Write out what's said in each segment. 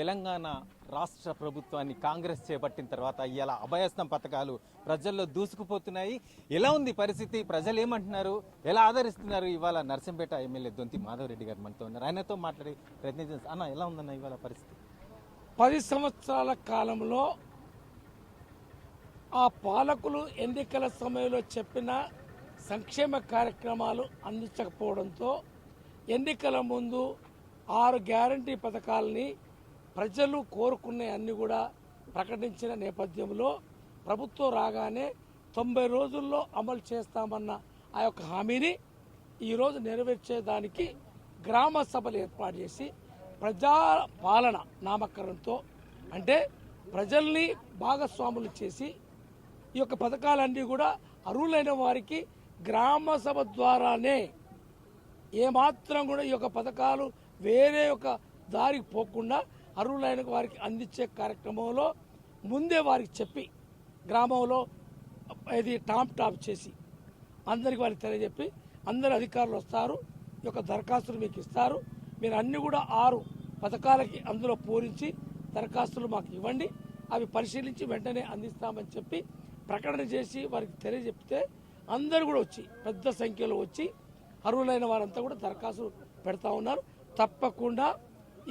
తెలంగాణ రాష్ట్ర ప్రభుత్వాన్ని కాంగ్రెస్ చేపట్టిన తర్వాత ఇలా అభయస్తం పథకాలు ప్రజల్లో దూసుకుపోతున్నాయి. ఎలా ఉంది పరిస్థితి? ప్రజలు ఏమంటున్నారు? ఎలా ఆదరిస్తున్నారు ఇవాళ నర్సంపేట ఎమ్మెల్యే దొంతి మాధవరెడ్డి గారు మనతో ఉన్నారు. ఆయనతో మాట్లాడి ప్రయత్నించారు అన్న ఎలా ఉందన్న ఇవాళ పరిస్థితి? పది సంవత్సరాల కాలంలో ఆ పాలకులు ఎన్నికల సమయంలో చెప్పిన సంక్షేమ కార్యక్రమాలు అందించకపోవడంతో ఎన్నికల ముందు ఆరు గ్యారంటీ పథకాలని ప్రజలు కోరుకునే అన్ని కూడా ప్రకటించిన నేపథ్యంలో ప్రభుత్వం రాగానే తొంభై రోజుల్లో అమలు చేస్తామన్న ఆ యొక్క హామీని ఈరోజు నెరవేర్చేదానికి గ్రామ సభలు ఏర్పాటు చేసి ప్రజా పాలన నామకరణంతో అంటే ప్రజల్ని భాగస్వాములు చేసి ఈ యొక్క పథకాలన్నీ కూడా అర్హులైన వారికి గ్రామ సభ ద్వారానే ఏమాత్రం కూడా ఈ యొక్క పథకాలు వేరే ఒక దారికి పోకుండా అర్హులైన వారికి అందించే కార్యక్రమంలో ముందే వారికి చెప్పి గ్రామంలో ఇది టాప్ టాప్ చేసి అందరికి వారికి తెలియజెప్పి అందరు అధికారులు వస్తారు ఈ యొక్క దరఖాస్తులు మీకు ఇస్తారు. మీరు అన్ని కూడా ఆరు పథకాలకి అందులో పూరించి దరఖాస్తులు మాకు ఇవ్వండి. అవి పరిశీలించి వెంటనే అందిస్తామని చెప్పి ప్రకటన చేసి వారికి తెలియజెప్తే అందరు కూడా వచ్చి పెద్ద సంఖ్యలో వచ్చి అర్హులైన వారంతా కూడా దరఖాస్తులు పెడతా ఉన్నారు. తప్పకుండా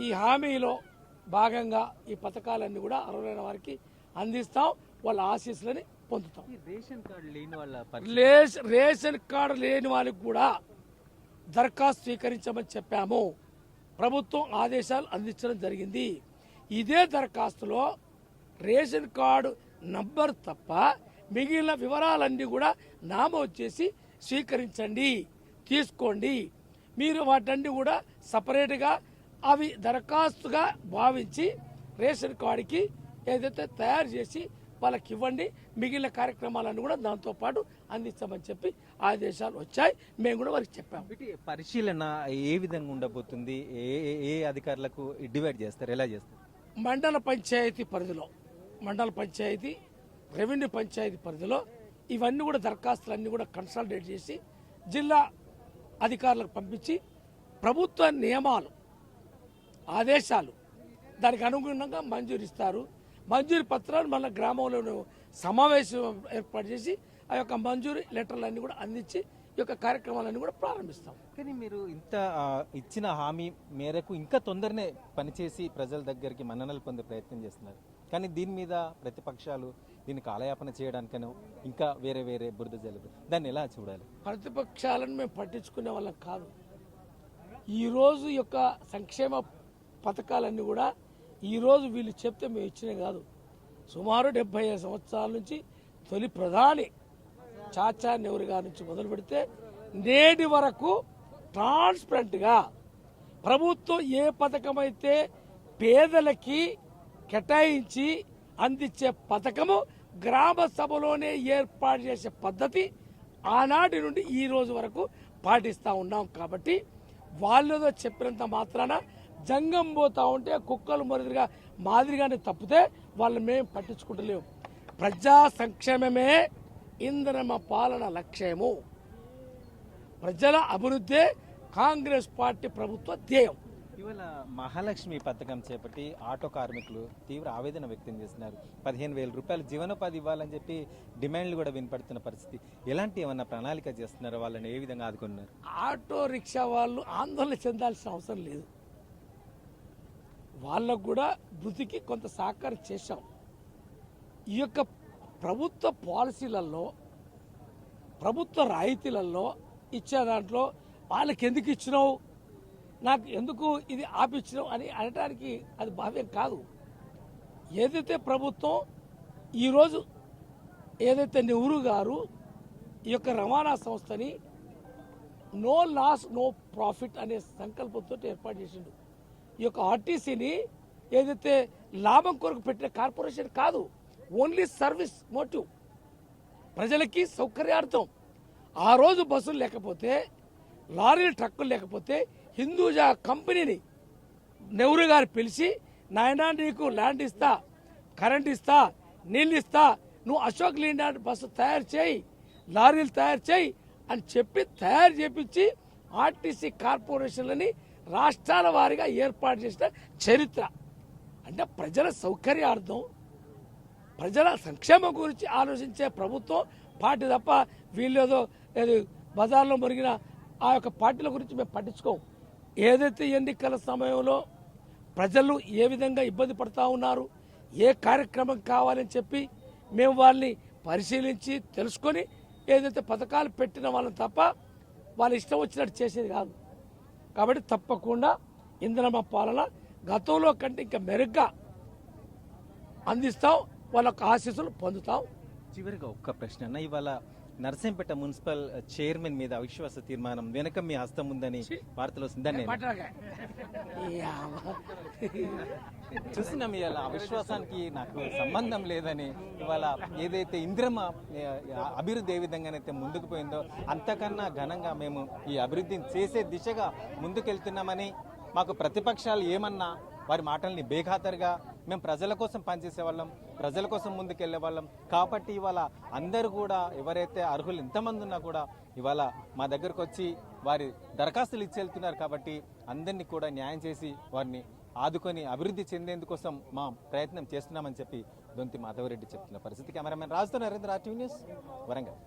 ఈ హామీలో భాగంగా ఈ పథకాలన్నీ కూడా అర్హులైన వారికి అందిస్తాం. వాళ్ళ ఆశీస్సులని పొందుతాం. రేషన్ కార్డు లేని వాళ్ళ రేషన్ కార్డు లేని వాళ్ళకి కూడా దరఖాస్తు స్వీకరించమని చెప్పాము. ప్రభుత్వం ఆదేశాలు అందించడం జరిగింది. ఇదే దరఖాస్తులో రేషన్ కార్డు నంబర్ తప్ప మిగిలిన వివరాలన్నీ కూడా నామోదు చేసి స్వీకరించండి. తీసుకోండి. మీరు వాటన్ని కూడా సపరేట్గా అవి దరఖాస్తుగా భావించి రేషన్ కార్డుకి ఏదైతే తయారు చేసి వాళ్ళకి ఇవ్వండి మిగిలిన కార్యక్రమాలన్నీ కూడా దాంతో పాటు అందిస్తామని చెప్పి ఆదేశాలు వచ్చాయి. మేము కూడా వారికి చెప్పాము. పరిశీలన ఏ విధంగా ఉండబోతుంది? ఏ ఏ- ఏ అధికారులకు డివైడ్ చేస్తారు? ఎలా చేస్తారు? మండల పంచాయతీ పరిధిలో మండల పంచాయతీ రెవెన్యూ పంచాయతీ పరిధిలో ఇవన్నీ కూడా దరఖాస్తులన్నీ కూడా కన్సల్టేట్ చేసి జిల్లా అధికారులకు పంపించి ప్రభుత్వ నియమాలు ఆదేశాలు. దానికి అనుగుణంగా మంజూరు ఇస్తారు మంజూరు పత్రాలు మళ్ళీ గ్రామంలో సమావేశం ఏర్పాటు చేసి ఆ యొక్క మంజూరు లెటర్లన్నీ కూడా అందించి ఈ యొక్క కార్యక్రమాలన్నీ కూడా ప్రారంభిస్తాం. కానీ మీరు ఇంత ఇచ్చిన హామీ మేరకు ఇంకా తొందరనే పనిచేసి ప్రజల దగ్గరికి మన్ననలు పొందే ప్రయత్నం చేస్తున్నారు. కానీ దీని మీద ప్రతిపక్షాలు దీన్ని కాలయాపన చేయడానికనో ఇంకా వేరే వేరే బురద జలుబు దాన్ని ఎలా చూడాలి? ప్రతిపక్షాలను మేము పట్టించుకునే వాళ్ళం కాదు. ఈరోజు యొక్క సంక్షేమ పథకాలన్నీ కూడా ఈరోజు వీళ్ళు చెప్తే మేము ఇచ్చినవి కాదు. సుమారు డెబ్బై ఐదు సంవత్సరాల నుంచి తొలి ప్రధాని చాచా నెహ్రూ గారి నుంచి మొదలు పెడితే నేటి వరకు ట్రాన్స్పరెంట్గా ప్రభుత్వం ఏ పథకం అయితే పేదలకి కేటాయించి అందించే పథకము గ్రామ సభలోనే ఏర్పాటు చేసే పద్ధతి ఆనాటి నుండి ఈ రోజు వరకు పాటిస్తూ ఉన్నాం. కాబట్టి వాళ్ళేదో చెప్పినంత మాత్రాన జంగం పోతా ఉంటే కుక్కలు మాదిరిగా మాదిరిగానే తప్పితే వాళ్ళు మేము పట్టించుకుంటలేము ప్రజా సంక్షేమమే ఇంధనమ పాలన లక్ష్యము. ప్రజల అభివృద్ధే కాంగ్రెస్ పార్టీ ప్రభుత్వ ధ్యేయం. ఇవాళ మహాలక్ష్మి పథకం చేపట్టి ఆటో కార్మికులు తీవ్ర ఆవేదన వ్యక్తం చేస్తున్నారు. పదిహేను వేల రూపాయలు జీవనోపాధి ఇవ్వాలని చెప్పి డిమాండ్లు కూడా వినపడుతున్న పరిస్థితి. ఎలాంటి ఏమన్నా ప్రణాళిక చేస్తున్నారో? వాళ్ళని ఏ విధంగా ఆదుకున్నారు? ఆటో రిక్షా వాళ్ళు ఆందోళన చెందాల్సిన అవసరం లేదు. వాళ్ళకు కూడా వృత్తికి కొంత సహకారం చేశాం. ఈ యొక్క ప్రభుత్వ పాలసీలలో ప్రభుత్వ రాయితీలలో ఇచ్చే దాంట్లో వాళ్ళకి ఎందుకు ఇచ్చినావు? నాకు ఎందుకు ఇది ఆపిచ్చినావు అని అనడానికి అది భావ్యం కాదు. ఏదైతే ప్రభుత్వం ఈరోజు ఏదైతే నెహ్రూ గారు ఈ యొక్క రవాణా సంస్థని నో లాస్ నో ప్రాఫిట్ అనే సంకల్పంతో ఏర్పాటు చేసిండు. ఈ యొక్క ఆర్టీసీని ఏదైతే లాభం కొరకు పెట్టిన కార్పొరేషన్ కాదు ఓన్లీ సర్వీస్ మోటివ్. ప్రజలకి సౌకర్యార్థం. ఆ రోజు బస్సులు లేకపోతే లారీలు ట్రక్కులు లేకపోతే హిందూజా కంపెనీని నెహ్రూ గారు పిలిచి నాయనా నీకు ల్యాండ్ ఇస్తా కరెంట్ ఇస్తా నీళ్ళు ఇస్తా నువ్వు అశోక్ లీండాండ్ బస్సు తయారు చేయి లారీలు తయారు చేయి అని చెప్పి తయారు చేపించి ఆర్టీసీ కార్పొరేషన్లని రాష్ట్రాల వారీగా ఏర్పాటు చేసిన చరిత్ర. అంటే ప్రజల సౌకర్యార్థం ప్రజల సంక్షేమం గురించి ఆలోచించే ప్రభుత్వం పార్టీ తప్ప వీళ్ళేదో ఏదో బజార్లో మురిగిన ఆ యొక్క పార్టీల గురించి మేము పట్టించుకోము ఏదైతే ఎన్నికల సమయంలో ప్రజలు ఏ విధంగా ఇబ్బంది పడతా ఉన్నారు ఏ కార్యక్రమం కావాలని చెప్పి మేము వాళ్ళని పరిశీలించి తెలుసుకొని ఏదైతే పథకాలు పెట్టిన వాళ్ళని తప్ప వాళ్ళ ఇష్టం వచ్చినట్టు చేసేది కాదు. కాబట్టి తప్పకుండా ఇంధనమ పాలన గతంలో కంటే ఇంకా మెరుగ్గా అందిస్తాం వాళ్ళ ఆశీస్సులు పొందుతాం. చివరిగా ఒక్క ప్రశ్న ఇవాళ నర్సంపేట మున్సిపల్ చైర్మన్ మీద అవిశ్వాస తీర్మానం వెనక మీ హస్తం ఉందని వార్తలు వస్తుందని చూస్తున్నాం ఇవాళ అవిశ్వాసానికి నాకు సంబంధం లేదని ఇవాళ ఏదైతే ఇంద్రమ అభివృద్ధి ఏ విధంగానైతే ముందుకు పోయిందో అంతకన్నా ఘనంగా మేము ఈ అభివృద్ధిని చేసే దిశగా ముందుకెళ్తున్నామని మాకు ప్రతిపక్షాలు ఏమన్నా వారి మాటల్ని బేఖాతరుగా మేము ప్రజల కోసం పనిచేసే వాళ్ళం ప్రజల కోసం ముందుకెళ్ళే వాళ్ళం. కాబట్టి ఇవాళ అందరూ కూడా ఎవరైతే అర్హులు ఎంతమంది ఉన్నా కూడా ఇవాళ మా దగ్గరకు వచ్చి వారి దరఖాస్తులు ఇచ్చేళ్తున్నారు కాబట్టి అందరినీ కూడా న్యాయం చేసి వారిని ఆదుకొని అభివృద్ధి చెందేందుకోసం మా ప్రయత్నం చేస్తున్నామని చెప్పి దొంతి మాధవరెడ్డి చెప్తున్న పరిస్థితి. కెమెరామెన్ రాజుతో నరేంద్ర ఆర్టీవీ న్యూస్ వరంగల్.